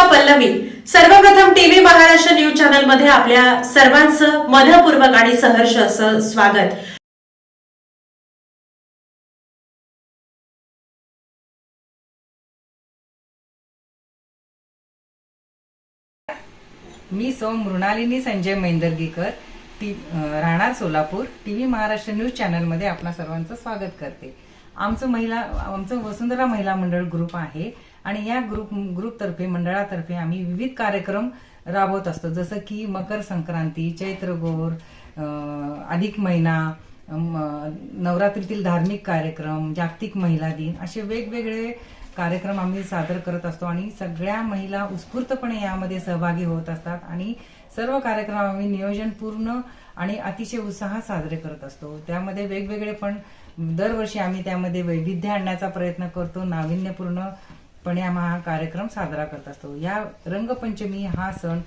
उषा पल्लवी. सर्वप्रथम TV Maharashtra news चॅनलमध्ये आपल्या सर्वांचं मनपूर्वक आणि सहर्ष असं स्वागत. मी सौ मृणालिनी संजय मैंदर्गीकर टी राहणार Solapur T V Maharashtra news चॅनलमध्ये आपल्या सर्वांचं स्वागत करते. आमचं महिला आमचं वसुंधरा महिला मंडळ ग्रुप आहे. आणि या ग्रुप ग्रुपतर्फे मंडळातर्फे आम्ही विविध कार्यक्रम राबवत असतो. जसं की मकर संक्रांती चैत्रगोर अधिक महिना नवरात्रीतील धार्मिक कार्यक्रम जागतिक महिला दिन असे वेगवेगळे कार्यक्रम आम्ही सादर करत असतो आणि सगळ्या महिला उत्स्फूर्तपणे यामध्ये सहभागी होत असतात आणि सर्व कार्यक्रम आम्ही नियोजनपूर्ण आणि अतिशय उत्साहात साजरे करत असतो. त्यामध्ये वेगवेगळे पण दरवर्षी आम्ही त्यामध्ये वैविध्य आणण्याचा प्रयत्न करतो नाविन्यपूर्ण पणे आम्हा हा कार्यक्रम साजरा करत असतो. या रंगपंचमी हा सण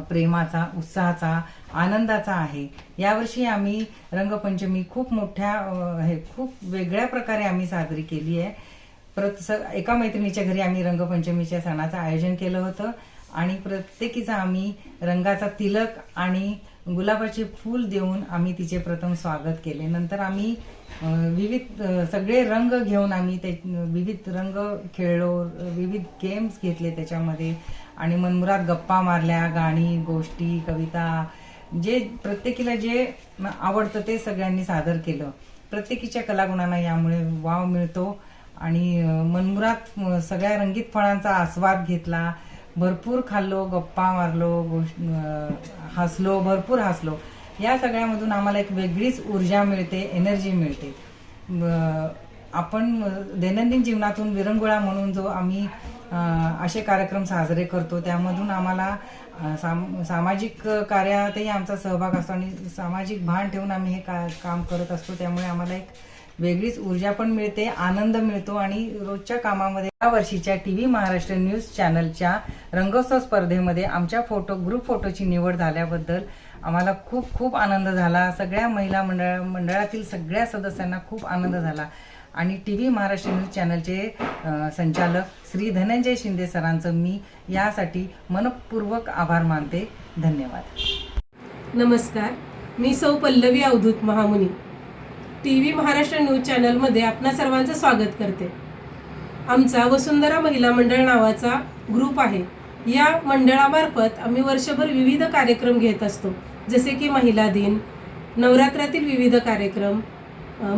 प्रेमाचा उत्साहाचा आनंदाचा आहे. यावर्षी आम्ही रंगपंचमी खूप मोठ्या हे खूप वेगळ्या प्रकारे आम्ही साजरी केली आहे. प्रत स- एका मैत्रिणीच्या घरी आम्ही रंगपंचमीच्या सणाचं आयोजन केलं होतं आणि प्रत्येकीचा आम्ही रंगाचा तिलक आणि गुलाबाचे फूल देऊन आम्ही तिचे प्रथम स्वागत केले. नंतर आम्ही विविध सगळे रंग घेऊन आम्ही ते विविध रंग खेळलो विविध गेम्स घेतले त्याच्यामध्ये. आणि मनमुरात गप्पा मारल्या गाणी गोष्टी कविता जे प्रत्येकीला जे आवडतं ते सगळ्यांनी सादर केलं. प्रत्येकीच्या कलागुणांना यामुळे वाव मिळतो. आणि मनमुरात सगळ्या रंगीत फळांचा आस्वाद घेतला. भरपूर खाल्लो गप्पा मारलो गोष्ट हसलो भरपूर हसलो. या सगळ्यामधून आम्हाला एक वेगळीच ऊर्जा मिळते एनर्जी मिळते. आपण दैनंदिन जीवनातून विरंगुळा म्हणून जो आम्ही असे कार्यक्रम साजरे करतो त्यामधून आम्हाला साम सामाजिक कार्यातही आमचा सहभाग असतो आणि सामाजिक भान ठेवून आम्ही हे का काम करत असतो त्यामुळे आम्हाला एक वेगळीच ऊर्जा पण मिळते आनंद मिळतो आणि रोजच्या कामामध्ये या वर्षीच्या टी व्ही महाराष्ट्र न्यूज चॅनलच्या रंगोत्सव स्पर्धेमध्ये आमच्या फोटो ग्रुप फोटोची निवड झाल्याबद्दल आम्हाला खूप खूप आनंद झाला. सगळ्या महिला मंडळ मंडळातील सगळ्या सदस्यांना खूप आनंद झाला. आणि टी व्ही महाराष्ट्र न्यूज चॅनलचे संचालक श्री धनंजय शिंदे सरांचं मी यासाठी मनपूर्वक आभार मानते. धन्यवाद. नमस्कार. मी सौ Pallavi Avdhut Mahamuni. T V Maharashtra news चॅनलमध्ये आपणा सर्वांचं स्वागत करते. आमचा वसुंधरा महिला मंडळ नावाचा ग्रुप आहे. या मंडळामार्फत आम्ही वर्षभर विविध कार्यक्रम घेत असतो. जसे की महिला दिन नवरात्रातील विविध कार्यक्रम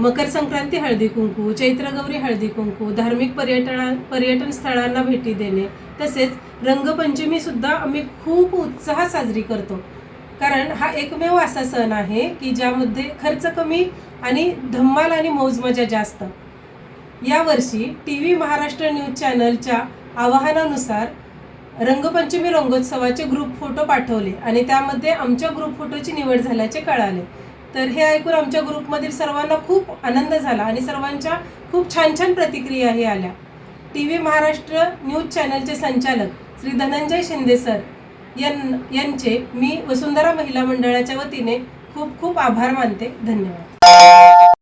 मकर संक्रांती हळदी कुंकू चैत्रगौरी हळदी कुंकू धार्मिक पर्यटना पर्यटन स्थळांना भेटी देणे तसेच रंगपंचमीसुद्धा आम्ही खूप उत्साहात साजरी करतो. कारण हा एकमेव असा सण आहे की ज्यामध्ये खर्च कमी आणि धम्माल आणि मौजमजा जास्त. यावर्षी टी व्ही महाराष्ट्र न्यूज चॅनलच्या आवाहनानुसार रंगपंचमी रंगोत्सवाचे ग्रुप फोटो पाठवले आणि त्यामध्ये आमच्या ग्रुप फोटोची निवड झाल्याचे कळाले. तर हे ऐकून आमच्या ग्रुपमधील सर्वांना खूप आनंद झाला आणि सर्वांच्या खूप छान छान प्रतिक्रियाही आल्या. टी व्ही महाराष्ट्र न्यूज चॅनलचे संचालक श्री धनंजय शिंदे सर यां यांचे मी वसुंधरा महिला मंडळाच्या वतीने खूप खूप आभार मानते. धन्यवाद.